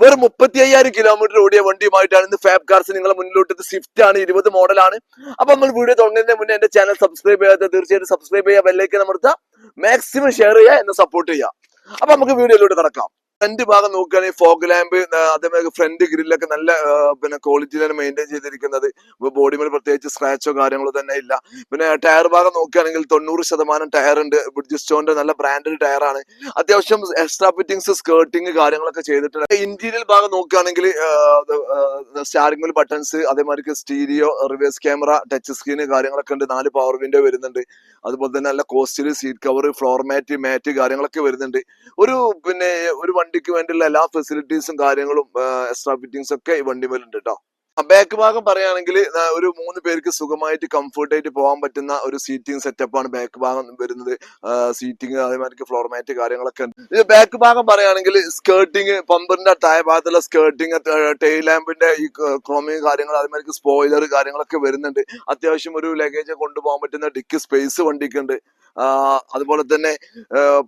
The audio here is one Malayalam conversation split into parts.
വെറും മുപ്പത്തി അയ്യായിരം കിലോമീറ്റർ ഓടിയ വണ്ടിയുമായിട്ടാണ് ഇന്ന് ഫാബ് കാർസ് നിങ്ങളെ മുന്നിലോട്ട് സ്വിഫ്റ്റ് ആണ് ഇരുപത് മോഡലാണ് അപ്പൊ നമ്മൾ വീഡിയോ തുടങ്ങുന്നതിന് മുന്നേ എന്റെ ചാനൽ സബ്സ്ക്രൈബ് ചെയ്യാത്ത തീർച്ചയായിട്ടും സബ്സ്ക്രൈബ് ചെയ്യുക ബെല്ലേക്ക് നമ്മുടെ മാക്സിമം ഷെയർ ചെയ്യുക എന്ന് സപ്പോർട്ട് ചെയ്യുക. അപ്പൊ നമുക്ക് വീഡിയോയിലോട്ട് കിടക്കാം. ഫ്രണ്ട് ഭാഗം നോക്കുകയാണെങ്കിൽ ഫോഗ് ലാമ്പ് അതേമാതിരി ഫ്രണ്ട് ഗ്രില്ലൊക്കെ നല്ല പിന്നെ ക്വാളിറ്റിയിലാണ് മെയിന്റെയിൻ ചെയ്തിരിക്കുന്നത്. ബോഡി മേൽ പ്രത്യേകിച്ച് സ്ക്രാച്ചോ കാര്യങ്ങളോ തന്നെ ഇല്ല. പിന്നെ ടയർ ഭാഗം നോക്കുകയാണെങ്കിൽ തൊണ്ണൂറ് ശതമാനം ടയർ ഉണ്ട്. ബ്രിഡ്ജിസ്റ്റോന്റെ നല്ല ബ്രാൻഡഡ് ടയറാണ് അത്യാവശ്യം എക്സ്ട്രാ ഫിറ്റിംഗ്സ് സ്കേർട്ടിങ് കാര്യങ്ങളൊക്കെ ചെയ്തിട്ടുണ്ട്. ഇന്റീരിയൽ ഭാഗം നോക്കുകയാണെങ്കിൽ സ്റ്റാറിംഗ് വീൽ ബട്ടൺസ് അതേമാതിരി stereo reverse camera touch screen കാര്യങ്ങളൊക്കെ ഉണ്ട്. നാല് പവർ വിൻഡോ വരുന്നുണ്ട്. അതുപോലെ തന്നെ നല്ല costly seat cover floor mat mat കാര്യങ്ങളൊക്കെ വരുന്നുണ്ട്. ഒരു പിന്നെ ഒരു വണ്ടിക്ക് വേണ്ടിയുള്ള എല്ലാ ഫെസിലിറ്റീസും കാര്യങ്ങളും എക്സ്ട്രാ ഫിറ്റിങ്സ് ഒക്കെ ഈ വണ്ടി മേലുണ്ട് കേട്ടോ ബാക്ക് ഭാഗം പറയുകയാണെങ്കിൽ ഒരു മൂന്ന് പേർക്ക് സുഖമായിട്ട് കംഫർട്ടായിട്ട് പോകാൻ പറ്റുന്ന ഒരു സീറ്റിംഗ് സെറ്റപ്പ് ആണ് ബാക്ക് ഭാഗം വരുന്നത്. സീറ്റിംഗ് അതേമാതിരി ഫ്ലോർ മാറ്റ് കാര്യങ്ങളൊക്കെ ഉണ്ട്. ഇത് ബാക്ക് ഭാഗം പറയുകയാണെങ്കിൽ സ്കേർട്ടിങ് പമ്പറിന്റെ താഴെ ഭാഗത്തുള്ള സ്കേർട്ടിങ് ടെയിൽ ലാമ്പിന്റെ ഈ ക്രോമിങ് കാര്യങ്ങൾ അതേമാതിരി സ്പോയിലർ കാര്യങ്ങളൊക്കെ വരുന്നുണ്ട്. അത്യാവശ്യം ഒരു ലഗേജ് കൊണ്ടുപോകാൻ പറ്റുന്ന ഡിക്ക് സ്പേസ് വണ്ടിക്കുണ്ട് അതുപോലെ തന്നെ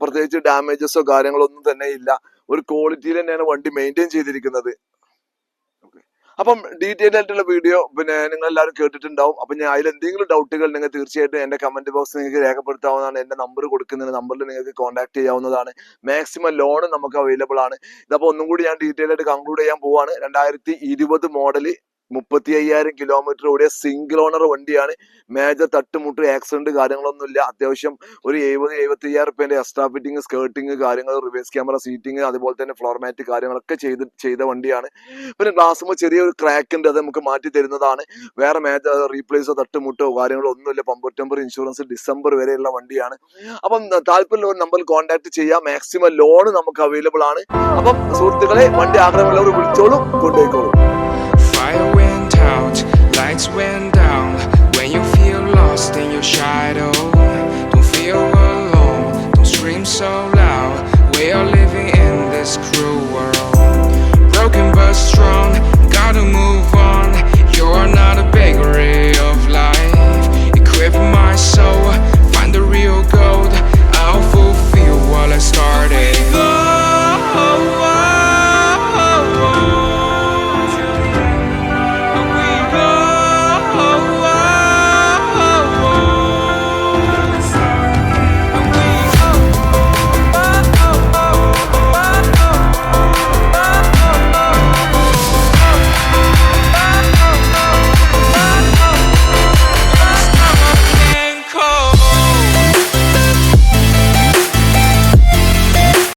പ്രത്യേകിച്ച് ഡാമേജസോ കാര്യങ്ങളോ ഒന്നും തന്നെ ഇല്ല. ഒരു ക്വാളിറ്റിയിൽ തന്നെയാണ് വണ്ടി മെയിന്റെയിൻ ചെയ്തിരിക്കുന്നത്. അപ്പം ഡീറ്റെയിൽ ആയിട്ടുള്ള വീഡിയോ പിന്നെ നിങ്ങൾ എല്ലാവരും കേട്ടിട്ടുണ്ടാവും. അപ്പൊ ഞാൻ അതിൽ എന്തെങ്കിലും ഡൗട്ടുകൾ നിങ്ങൾ തീർച്ചയായിട്ടും എന്റെ കമന്റ് ബോക്സ് നിങ്ങൾക്ക് രേഖപ്പെടുത്താവുന്നതാണ്. എന്റെ നമ്പർ കൊടുക്കുന്ന നമ്പറിൽ നിങ്ങൾക്ക് കോൺടാക്ട് ചെയ്യാവുന്നതാണ്. മാക്സിമം ലോൺ നമുക്ക് അവൈലബിൾ ആണ്. ഇതപ്പോൾ ഒന്നും കൂടി ഞാൻ ഡീറ്റെയിൽ ആയിട്ട് കൺക്ലൂഡ് ചെയ്യാൻ പോവാണ്. രണ്ടായിരത്തി ഇരുപത് മോഡൽ മുപ്പത്തി അയ്യായിരം കിലോമീറ്റർ ഓടിയ സിംഗിൾ ഓണർ വണ്ടിയാണ്. മേജർ തട്ടുമുട്ട് ആക്സിഡന്റ് കാര്യങ്ങളൊന്നുമില്ല. അത്യാവശ്യം ഒരു എഴുപത് എഴുപത്തി അയ്യായിരം റുപ്യന്റെ എക്സ്ട്രാ ഫിറ്റിംഗ് സ്കേർട്ടിങ് കാര്യങ്ങൾ റിവേഴ്സ് ക്യാമറ സീറ്റിംഗ് അതുപോലെ തന്നെ ഫ്ലോർ മാറ്റ് കാര്യങ്ങളൊക്കെ ചെയ്ത് ചെയ്ത വണ്ടിയാണ്. പിന്നെ ഗ്ലാസ്സുമ്പോൾ ചെറിയൊരു ക്രാക്ക് ഉണ്ട്. അത് നമുക്ക് മാറ്റി തരുന്നതാണ്. വേറെ മേജർ റീപ്ലേസോ തട്ടുമുട്ടോ കാര്യങ്ങളോ ഒന്നുമില്ല. പമ്പർ ടെമ്പർ ഇൻഷുറൻസ് ഡിസംബർ വരെയുള്ള വണ്ടിയാണ്. അപ്പം താല്പര്യമുള്ള നമ്പറിൽ കോൺടാക്ട് ചെയ്യാം. മാക്സിമം ലോൺ നമുക്ക് അവൈലബിൾ ആണ്. അപ്പം സുഹൃത്തുക്കളെ വണ്ടി ആഗ്രഹമുള്ളവർ വിളിച്ചോളും കൊണ്ടുപോയിക്കോളും.